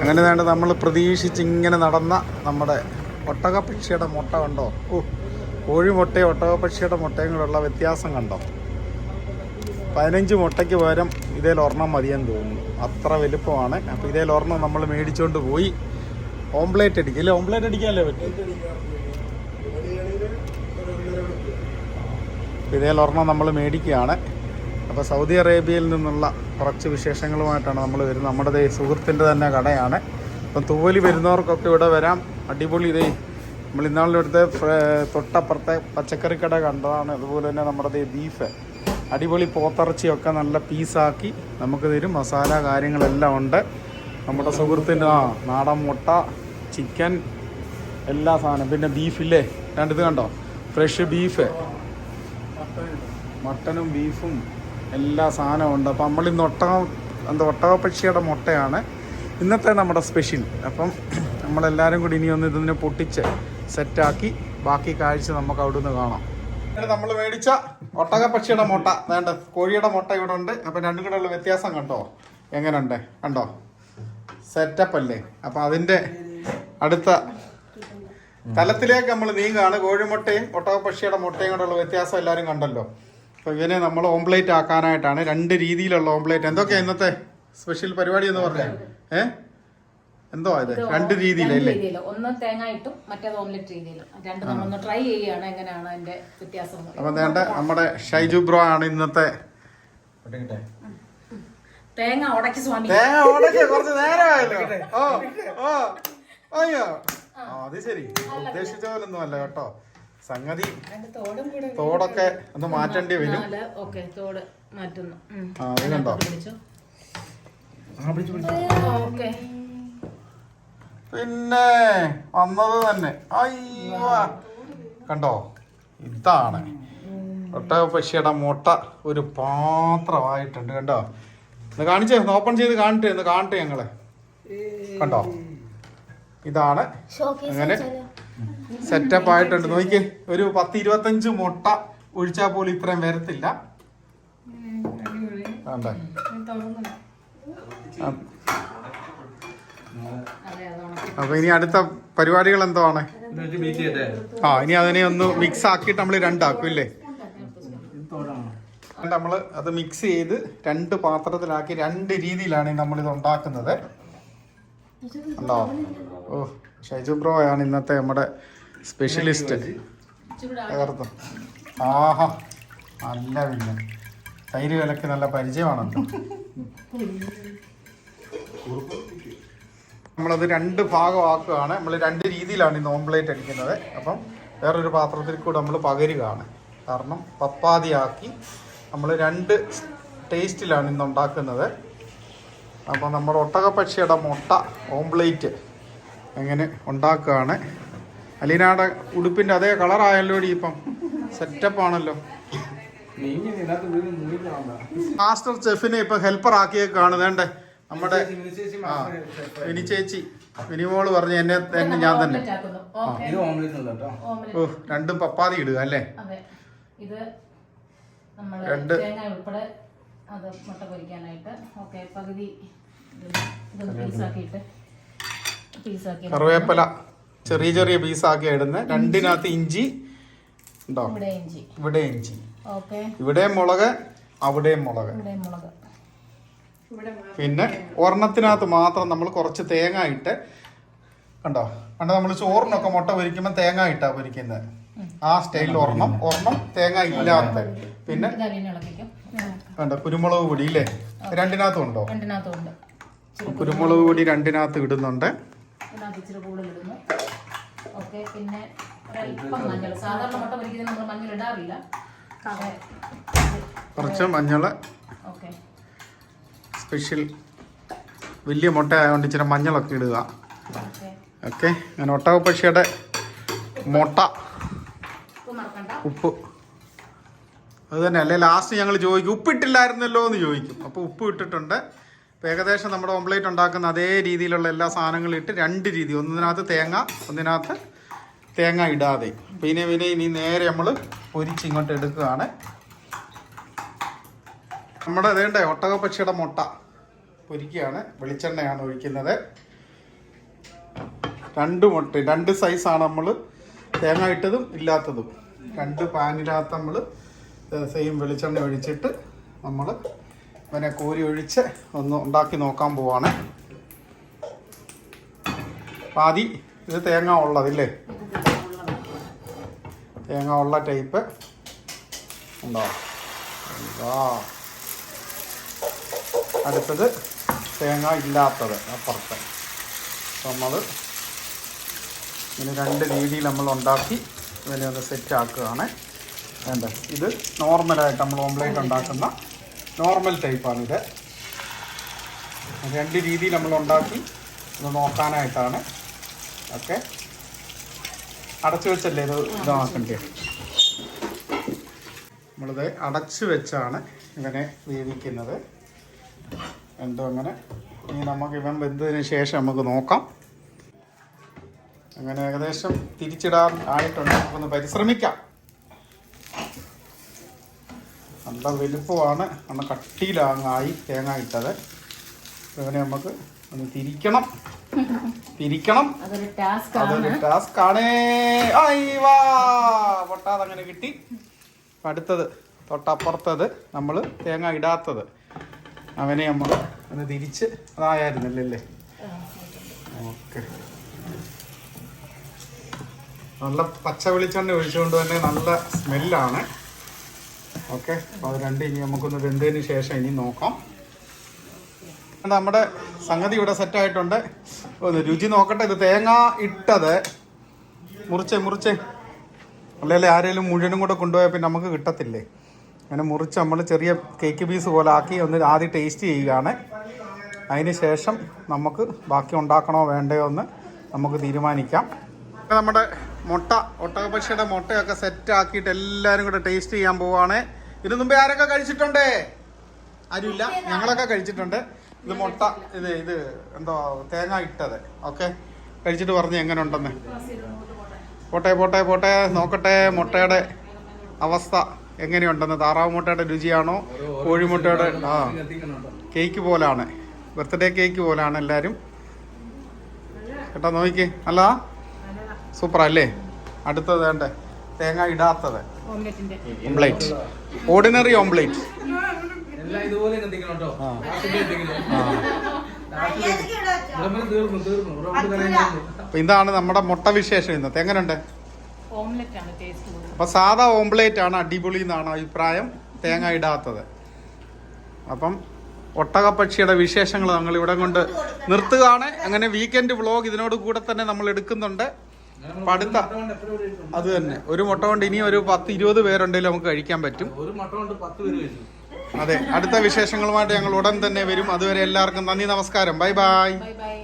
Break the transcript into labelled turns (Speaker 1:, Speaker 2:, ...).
Speaker 1: അങ്ങനെ വേണ്ട നമ്മൾ പ്രതീക്ഷിച്ച് ഇങ്ങനെ നടന്ന നമ്മുടെ ഒട്ടകപ്പക്ഷിയുടെ മുട്ട കണ്ടോ? ഓ കോഴിമുട്ടയും ഒട്ടകപ്പക്ഷിയുടെ മുട്ടയും കൂടെയുള്ള വ്യത്യാസം കണ്ടോ? പതിനഞ്ച് മുട്ടയ്ക്ക് പകരം ഇതേൽ ഒരെണ്ണം മതിയെന്ന് തോന്നുന്നു. അത്ര വലുപ്പമാണ്. അപ്പോൾ ഇതേൽ ഒരെണ്ണം നമ്മൾ മേടിച്ചുകൊണ്ട് പോയി. ഓംപ്ലേറ്റ് അടിക്കും. അല്ലേ ഓംപ്ലേറ്റ് അടിക്കാനല്ലേ പറ്റും? ഇതേൽ ഒരെണ്ണം നമ്മൾ മേടിക്കുകയാണ്. അപ്പോൾ സൗദി അറേബ്യയിൽ നിന്നുള്ള കുറച്ച് വിശേഷങ്ങളുമായിട്ടാണ് നമ്മൾ വരുന്നത്. നമ്മുടെ സുഹൃത്തിന്റെ തന്നെ കടയാണ്. അപ്പം തൂവലി വരുന്നവർക്കൊക്കെ ഇവിടെ വരാം. അടിപൊളി ഇതേ നമ്മൾ അടുത്ത് തൊട്ടപ്പുറത്തെ പച്ചക്കറി കട കണ്ടതാണ്. അതുപോലെ തന്നെ നമ്മുടെ ബീഫ്. അടിപൊളി പോത്തിറച്ചിയൊക്കെ നല്ല പീസാക്കി നമുക്ക് തരും. മസാല കാര്യങ്ങളെല്ലാം ഉണ്ട്. നമ്മുടെ സുഹൃത്തിന്റെ ആ നാടൻ മുട്ട ചിക്കൻ എല്ലാ സാധനം പിന്നെ ബീഫില്ലേ രണ്ടിത് കണ്ടോ? Fresh beef. മട്ടനും ബീഫും എല്ലാ സാധനവും ഉണ്ട്. അപ്പം നമ്മൾ ഇന്ന് ഒട്ടകം എന്താ ഒട്ടകപ്പക്ഷിയുടെ മുട്ടയാണ്. ഇന്നത്തെ നമ്മുടെ സ്പെഷ്യൽ അപ്പം നമ്മളെല്ലാവരും കൂടി ഇനി ഒന്ന് ഇതിനെ പൊട്ടിച്ച് സെറ്റാക്കി ബാക്കി കാഴ്ച നമുക്ക് അവിടെ നിന്ന് കാണാം നമ്മൾ മേടിച്ച ഒട്ടകപ്പക്ഷിയുടെ മുട്ട. വേണ്ട കോഴിയുടെ മുട്ട ഇവിടെ ഉണ്ട്. അപ്പം രണ്ടും കൂടെ ഉള്ള വ്യത്യാസം കണ്ടോ? എങ്ങനെയുണ്ട്? കണ്ടോ? സെറ്റപ്പ് അല്ലേ? അപ്പം അതിന്റെ അടുത്ത തലത്തിലേക്ക് നമ്മൾ നീങ്ങുകയാണ്. കോഴിമുട്ടയും ഒട്ടകപ്പക്ഷിയുടെ മുട്ടയും കൂടെയുള്ള വ്യത്യാസം എല്ലാവരും കണ്ടല്ലോ. അപ്പോൾ ഇവനെ നമ്മൾ ഓംപ്ലേറ്റ് ആക്കാനായിട്ടാണ് രണ്ട് രീതിയിലുള്ള ഓംപ്ലേറ്റ്. എന്തൊക്കെയാ ഇന്നത്തെ സ്പെഷ്യൽ പരിപാടി എന്ന് പറഞ്ഞേ? ഏ? എന്തോ ഇത്? രണ്ട് രീതിയിലല്ലേ?
Speaker 2: രീതിയിൽ ഒന്ന് തേങ്ങ ഇട്ടും മറ്റേത് ഓംലെറ്റ് രണ്ട് നമ്മളൊന്ന് ട്രൈ ചെയ്യുകയാണ് എങ്ങനെയാണ് അതിന്റെ വ്യത്യാസം എന്ന്
Speaker 1: അപ്പം വേണ്ട നമ്മുടെ ഷൈജു ബ്രോ ആണ് ഇന്നത്തെ
Speaker 2: തേങ്ങ ഉടക്കി സ്വാമി.
Speaker 1: തേങ്ങ ഉടക്കി കുറച്ച് നേരമായല്ലോ. ഓ ഓ അയ്യോ. അത് ശരി. ഉദ്ദേശിച്ച പോലൊന്നും അല്ല കേട്ടോ. സംഗതി തോടൊക്കെ ഒന്ന് മാറ്റേണ്ടി വരും.
Speaker 2: ഓക്കെ തോട് മാറ്റുന്നു.
Speaker 1: ആ അത് കണ്ടോ
Speaker 2: പിടിച്ചോ? ഓക്കെ.
Speaker 1: പിന്നെ വന്നത് തന്നെ. അയ്യോ. കണ്ടോ? ഇതാണ്. ഒട്ടകപ്പക്ഷിയുടെ മുട്ട ഒരു പാത്രമായിട്ടുണ്ട്. കണ്ടോ? ഒന്ന് കാണിച്ചേ ഒന്ന് ഓപ്പൺ ചെയ്ത് കാണട്ടെ ഒന്ന് കാണട്ടെ ഞങ്ങൾ. കണ്ടോ? ഇതാണ്. അങ്ങനെ സെറ്റപ്പ് ആയിട്ടുണ്ട് നോക്കിയേ ഒരു പത്ത് ഇരുപത്തഞ്ച് മുട്ട ഒഴിച്ചാൽ പോലും ഇത്രയും വരത്തില്ല. അപ്പൊ ഇനി അടുത്ത പരിപാടികൾ എന്താണ് ആ ഇനി അതിനെ ഒന്ന് മിക്സ് ആക്കിയിട്ട് നമ്മൾ രണ്ടാക്കും ഇല്ലേ? നമ്മൾ അത് മിക്സ് ചെയ്ത് രണ്ട് പാത്രത്തിലാക്കി രണ്ട് രീതിയിലാണ് നമ്മൾ ഇത് ഉണ്ടാക്കുന്നത്. ഉണ്ടോ ഓ. ഷൈജു ബ്രോ ആണ് ഇന്നത്തെ നമ്മുടെ സ്പെഷ്യലിസ്റ്റ് തകർത്തും ആഹാ നല്ല പിന്നെ തൈര് വിലക്ക് നല്ല പരിചയമാണല്ലോ. നമ്മളത് രണ്ട് ഭാഗമാക്കുകയാണ്. നമ്മൾ രണ്ട് രീതിയിലാണ് ഇന്ന് ഓംപ്ലേറ്റ് അടിക്കുന്നത്. അപ്പം വേറൊരു പാത്രത്തിൽ കൂടെ നമ്മൾ പകരുകയാണ്. കാരണം പപ്പാതിയാക്കി നമ്മൾ രണ്ട് ടേസ്റ്റിലാണ് ഇന്ന് ഉണ്ടാക്കുന്നത്. അപ്പോൾ നമ്മുടെ ഒട്ടകപ്പക്ഷിയുടെ മുട്ട ഓംപ്ലേറ്റ് എങ്ങനെ ഉണ്ടാക്കുകയാണ് അലീനയുടെ ഉടുപ്പിന്റെ അതേ കളറായല്ലോ ഇപ്പം. സെറ്റപ്പ് ആണല്ലോ. മാസ്റ്റർ ചെഫിനെ ഇപ്പം ഹെൽപ്പർ ആക്കിയേക്കാണ്. വേണ്ടേ? നമ്മുടെ ആ വിനി ചേച്ചി. വിനിമോൾ പറഞ്ഞു എന്നെ തന്നെ ഞാൻ തന്നെ.
Speaker 2: ഓംലെറ്റ്
Speaker 3: ഇത് ഓംലെറ്റ് അല്ല
Speaker 2: ഓംലെറ്റ്
Speaker 1: ഓ രണ്ടും പപ്പാതി ഇടുക അല്ലേ?
Speaker 2: അതെ. ഇത് നമ്മൾ
Speaker 1: രണ്ട്.
Speaker 2: മുട്ട പൊരിക്കാനായിട്ട്. ഓക്കെ പകുതി പീസാക്കിയിട്ട് പീസാക്കി
Speaker 1: കറിവേപ്പില ചെറിയ ചെറിയ പീസാക്കി ഇടുന്നത് രണ്ടിനകത്ത് ഇഞ്ചി ഉണ്ടോ?
Speaker 2: ഇവിടെ ഇഞ്ചി.
Speaker 1: ഇവിടെ ഇഞ്ചി.
Speaker 2: ഓക്കെ.
Speaker 1: ഇവിടെയും മുളക് അവിടെയും മുളക്.
Speaker 2: മുളക്.
Speaker 1: പിന്നെ ഒരെണ്ണത്തിനകത്ത് മാത്രം നമ്മൾ കുറച്ച് തേങ്ങ ഇട്ട് കണ്ടോ? കണ്ടോ നമ്മൾ ചോറിനൊക്കെ മുട്ട പൊരിക്കുമ്പോൾ തേങ്ങ ഇട്ടാ പൊരിക്കുന്നത് ആ സ്റ്റൈലിൽ ഒരെണ്ണം. ഒരെണ്ണം തേങ്ങ ഇല്ലാത്ത. പിന്നെ വേണ്ട കുരുമുളക് പൊടി ഇല്ലേ? രണ്ടിനകത്തും ഉണ്ടോ കുരുമുളക് പൊടി രണ്ടിനകത്ത് ഇടുന്നുണ്ട്.
Speaker 2: ഇതിനകത്ത് ഇച്ചിരി കൂടുതൽ ഇടുന്നു. ഓക്കെ പിന്നെ ഒരല്പം മഞ്ഞൾ. സാധാരണ മുട്ട പൊരിക്കുന്നതിന് നമ്മൾ മഞ്ഞൾ ഇടാറില്ല.
Speaker 1: കുറച്ച് മഞ്ഞൾ.
Speaker 2: ഓക്കെ
Speaker 1: സ്പെഷ്യൽ വലിയ മുട്ട ആയതുകൊണ്ട് ഇച്ചിരി മഞ്ഞളൊക്കെ ഇടുക.
Speaker 2: ഓക്കെ
Speaker 1: ഞാൻ ഒട്ടക പക്ഷിയുടെ മുട്ട.
Speaker 2: ഉപ്പ്
Speaker 1: അത് തന്നെ അല്ലേ? ലാസ്റ്റ് ഞങ്ങൾ ചോദിക്കും ഉപ്പിട്ടില്ലായിരുന്നല്ലോ എന്ന് ചോദിക്കും. അപ്പോൾ ഉപ്പ് ഇട്ടിട്ടുണ്ട്. അപ്പോൾ ഏകദേശം നമ്മുടെ ഓംപ്ലേറ്റ് ഉണ്ടാക്കുന്ന അതേ രീതിയിലുള്ള എല്ലാ സാധനങ്ങളും ഇട്ട് രണ്ട് രീതി. ഒന്നിനകത്ത് തേങ്ങ ഒന്നിനകത്ത് തേങ്ങ ഇടാതെ. പിന്നെ പിന്നെ ഇനി നേരെ നമ്മൾ പൊരിച്ച് ഇങ്ങോട്ട് എടുക്കുകയാണ്. നമ്മുടെ അതേണ്ട ഒട്ടകപ്പക്ഷിയുടെ മുട്ട പൊരിക്കുകയാണ്. വെളിച്ചെണ്ണയാണ് ഒഴിക്കുന്നത്. രണ്ട് മുട്ട രണ്ട് സൈസാണ് നമ്മൾ തേങ്ങ ഇട്ടതും ഇല്ലാത്തതും. രണ്ട് പാനിനകത്ത് നമ്മൾ സെയിം വെളിച്ചെണ്ണ ഒഴിച്ചിട്ട് നമ്മൾ ഇവനെ കോരി ഒഴിച്ച് ഒന്ന് ഉണ്ടാക്കി നോക്കാൻ പോവാണ്. പാതി ഇത് തേങ്ങ ഉള്ളതില്ലേ? തേങ്ങ ഉള്ള ടൈപ്പ് ഉണ്ടോ? അടുത്തത് തേങ്ങ ഇല്ലാത്തത് അപ്പുറത്ത്. നമ്മൾ ഇങ്ങനെ രണ്ട് രീതിയിൽ നമ്മൾ ഉണ്ടാക്കി ഇതിനെ ഒന്ന് സെറ്റ് ആക്കുകയാണ്. വേണ്ട? ഇത് നോർമലായിട്ട് നമ്മൾ ഓംലേറ്റ് ഉണ്ടാക്കുന്ന നോർമൽ ടൈപ്പാണിത് രണ്ട് രീതിയിൽ നമ്മൾ ഉണ്ടാക്കി. ഒന്ന് നോക്കാനായിട്ടാണ്. ഓക്കെ. അടച്ചു വെച്ചല്ലേ ഇത് ഇതാക്കണ്ടേ? നമ്മളിത് അടച്ചു വെച്ചാണ് ഇങ്ങനെ വേവിക്കുന്നത്. എന്തോ അങ്ങനെ. ഇനി നമുക്ക് ഇവൻ വെന്തതിന് ശേഷം നമുക്ക് നോക്കാം. അങ്ങനെ ഏകദേശം തിരിച്ചിടാൻ ആയിട്ടുണ്ട്. നമുക്കൊന്ന് പരിശ്രമിക്കാം. നല്ല വലുപ്പമാണ്. നല്ല കട്ടിയിലാങ്ങായി തേങ്ങ ഇട്ടത്. അങ്ങനെ നമുക്ക് ഒന്ന് തിരിക്കണം. തിരിക്കണം.
Speaker 2: അതൊരു ടാസ്ക്
Speaker 1: ആണ് പൊട്ടാതെ അങ്ങനെ കിട്ടി. അടുത്തത് തൊട്ടപ്പുറത്തത് നമ്മൾ തേങ്ങ ഇടാത്തത്. അവനെ നമ്മൾ ഒന്ന് തിരിച്ച് അതായിരുന്നല്ലേ ഓക്കെ. നല്ല പച്ച വെളിച്ചെണ്ണ ഒഴിച്ചുകൊണ്ട് തന്നെ നല്ല സ്മെല്ലാണ്. ഓക്കെ. അപ്പോൾ അത് രണ്ട് ഇനി നമുക്കൊന്ന് വെന്തതിന് ശേഷം ഇനി നോക്കാം. നമ്മുടെ സംഗതി ഇവിടെ സെറ്റ് ആയിട്ടുണ്ട്. ഒന്ന് രുചി നോക്കട്ടെ. ഇത് തേങ്ങ ഇട്ടത് മുറിച്ചേ മുറിച്ചേ. അല്ലെങ്കിൽ ആരെങ്കിലും മുഴുവനും കൂടെ കൊണ്ടുപോയാൽ പിന്നെ നമുക്ക് കിട്ടത്തില്ലേ? അങ്ങനെ മുറിച്ച് നമ്മൾ ചെറിയ കേക്ക് പീസ് പോലെ ആക്കി ഒന്ന് ആദ്യം ടേസ്റ്റ് ചെയ്യുകയാണ്. അതിന് ശേഷം നമുക്ക് ബാക്കി ഉണ്ടാക്കണോ വേണ്ടയോ എന്ന് നമുക്ക് തീരുമാനിക്കാം. നമ്മുടെ മുട്ട ഒട്ടകപക്ഷിയുടെ മുട്ടയൊക്കെ സെറ്റ് ആക്കിയിട്ട് എല്ലാവരും കൂടെ ടേസ്റ്റ് ചെയ്യാൻ പോവാണ്. ഇതിനു മുമ്പേ ആരൊക്കെ കഴിച്ചിട്ടുണ്ട്? ആരുമില്ല. ഞങ്ങളൊക്കെ കഴിച്ചിട്ടുണ്ട്. ഇത് മുട്ട ഇത് ഇത് എന്തോ തേങ്ങ ഇട്ടത്. ഓക്കെ. കഴിച്ചിട്ട് പറഞ്ഞു എങ്ങനെ ഉണ്ടെന്ന് പോട്ടെ പോട്ടെ പോട്ടെ. നോക്കട്ടെ മുട്ടയുടെ അവസ്ഥ എങ്ങനെയുണ്ടെന്ന്. താറാവ് മുട്ടയുടെ രുചിയാണോ? കോഴിമുട്ടയുടെ ആ. കേക്ക് പോലാണ്. ബർത്ത്ഡേ കേക്ക് പോലാണ് എല്ലാവരും കേട്ടോ നോക്കി അല്ല? സൂപ്പർ അല്ലേ? അടുത്തത് വേണ്ടേ? തേങ്ങ ഇടാത്തത്. ഓംപ്ലേറ്റ് ഓർഡിനറി ഓംലെറ്റ്. ഇതാണ് നമ്മുടെ മുട്ട വിശേഷം ഇന്നത്തെ. എങ്ങനെയുണ്ട്
Speaker 2: ഓംലെറ്റ് ആണ് ടേസ്റ്റ് കൂടുതൽ.
Speaker 1: അപ്പൊ സാധാ ഓംപ്ലേറ്റ് ആണ് അടിപൊളി എന്നാണ് അഭിപ്രായം. തേങ്ങ ഇടാത്തത്. അപ്പം ഒട്ടകപ്പക്ഷിയുടെ വിശേഷങ്ങൾ ഞങ്ങൾ ഇവിടെ കൊണ്ട് നിർത്തുകയാണ്. അങ്ങനെ വീക്കെൻഡ് വ്ളോഗ് ഇതിനോട് കൂടെ തന്നെ നമ്മൾ എടുക്കുന്നുണ്ട്. അപ്പൊ അടുത്ത അത് തന്നെ. ഒരു മുട്ട കൊണ്ട് ഇനി ഒരു പത്ത് ഇരുപത് പേരുണ്ടെങ്കിൽ നമുക്ക് കഴിക്കാൻ പറ്റും.
Speaker 3: ഒരു മട്ട കൊണ്ട് പത്ത് പേര്
Speaker 1: അതെ. അടുത്ത വിശേഷങ്ങളുമായിട്ട് ഞങ്ങൾ ഉടൻ തന്നെ വരും. അതുവരെ എല്ലാവർക്കും നന്ദി നമസ്കാരം. Bye bye.
Speaker 2: Bye bye.